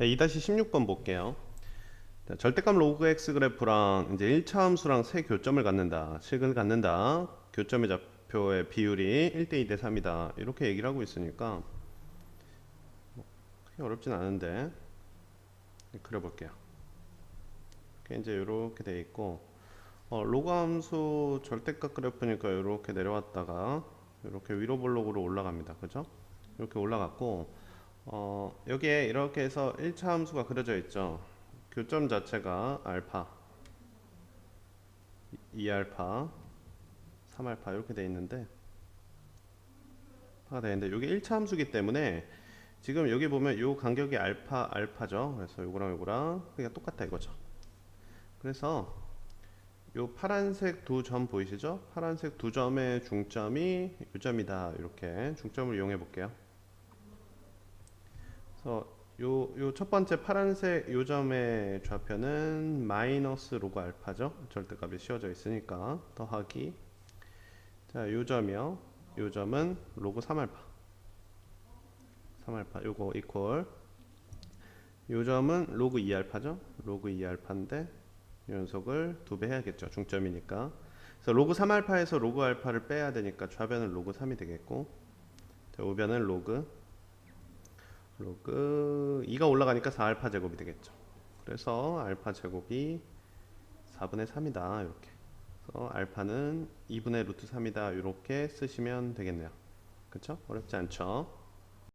자, 2-16번 볼게요. 자, 절대값 로그 x 그래프랑 이제 1차 함수랑 세 교점을 갖는다. 식을 갖는다. 교점의 좌표의 비율이 1대 2대 3이다. 이렇게 얘기를 하고 있으니까 뭐 크게 어렵진 않은데 그려볼게요. 이렇게 이제 이렇게 돼 있고 어, 로그 함수 절대값 그래프니까 이렇게 내려왔다가 이렇게 위로 블록으로 올라갑니다. 그죠? 이렇게 올라갔고 어, 여기에 이렇게 해서 1차 함수가 그려져 있죠. 교점 자체가 알파, 2알파, 3알파 이렇게 돼 있는데 파가 돼 있는데 이게 1차 함수기 때문에 지금 여기 보면 이 간격이 알파 알파죠. 그래서 요거랑 요거랑 그냥 똑같다 이거죠. 그래서 요 파란색 두 점 보이시죠? 파란색 두 점의 중점이 요점이다. 이렇게 중점을 이용해 볼게요. 그래서 요 요 첫 번째 파란색 요점의 좌표는 마이너스 로그 알파죠. 절대값이 씌워져 있으니까 더하기 자, 요점이요. 요점은 로그 3알파. 3알파 요거 이퀄 요점은 로그 2알파죠. 로그 2알파인데 연속을 두 배 해야겠죠. 중점이니까. 그래서 로그 3알파에서 로그 알파를 빼야 되니까 좌변은 로그 3이 되겠고 자, 우변은 로그 로그 2가 올라가니까 4알파 제곱이 되겠죠. 그래서 알파 제곱이 4분의 3이다. 이렇게. 그래서 알파는 2분의 루트 3이다. 이렇게 쓰시면 되겠네요. 그렇죠? 어렵지 않죠?